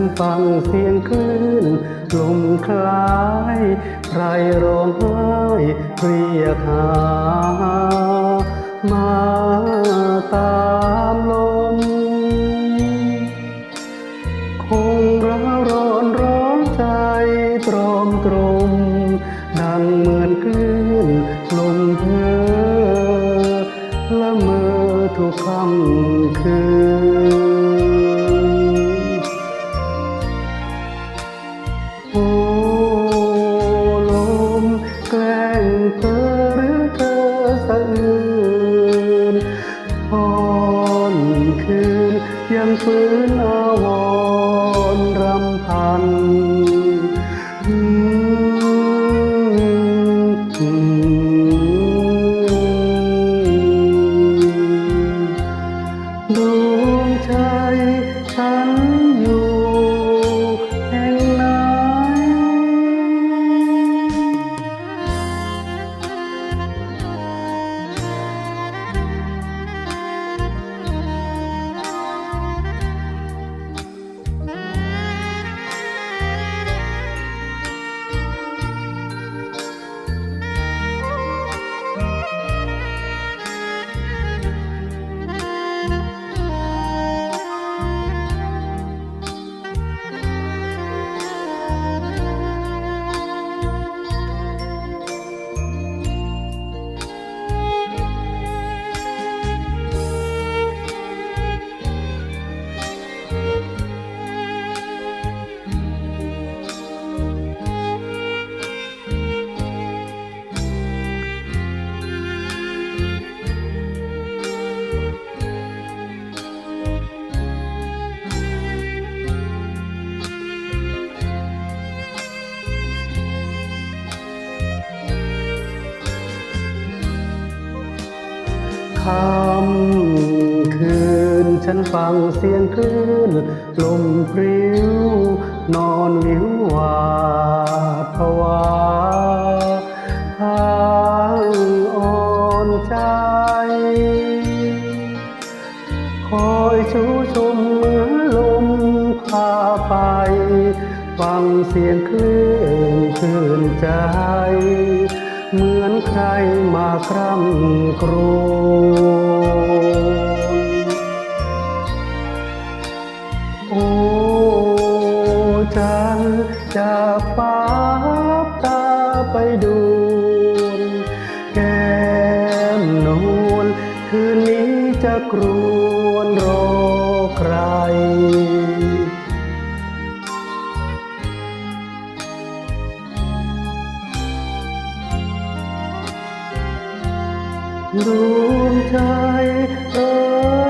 นฟังเสียงคลื่นลมคล้าย ใครร้องไห้เรียกหา มาตามลม คงร้าวร้อนร้อนใจตรอมตรม ดังเหมือนคลื่นลมเพอละเมอทุกคำคืน ค่ำคืน ฉันฟังเสียงคลื่น ลมพริ้วนอนวิววาดผวาทางอ่อนใจ คอยชูชมเหมือนลมพาไป ฟังเสียงคลื่นชื่นใจ เหมือนใครมาคร่ำครวญโอ้จันจะฟ้าตาไปดูนแก้มนวลคืนนี้จะกรวนรอใคร ดวงใจเอ๋ย